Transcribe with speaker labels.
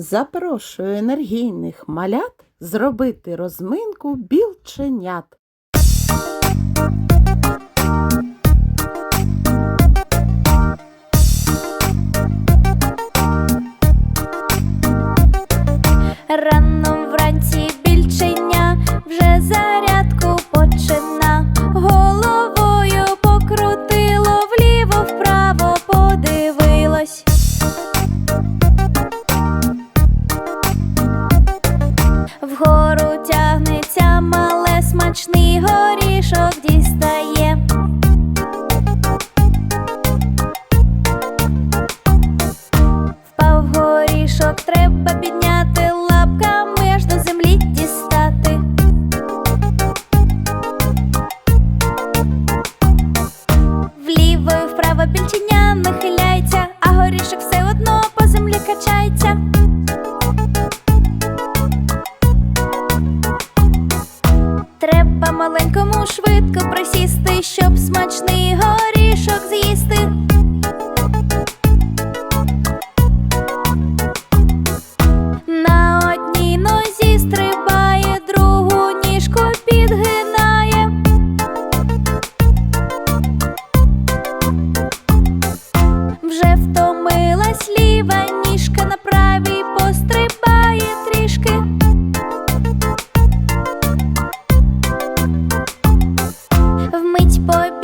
Speaker 1: Запрошую енергійних малят зробити розминку білченят.
Speaker 2: Рано вранці треба лапками аж до землі дістати. Вліво і вправо більченя нахиляється, а горішок все одно по землі качається. Треба маленькому швидко присісти, щоб смачний горішок пострибає трішки. Вмить побіг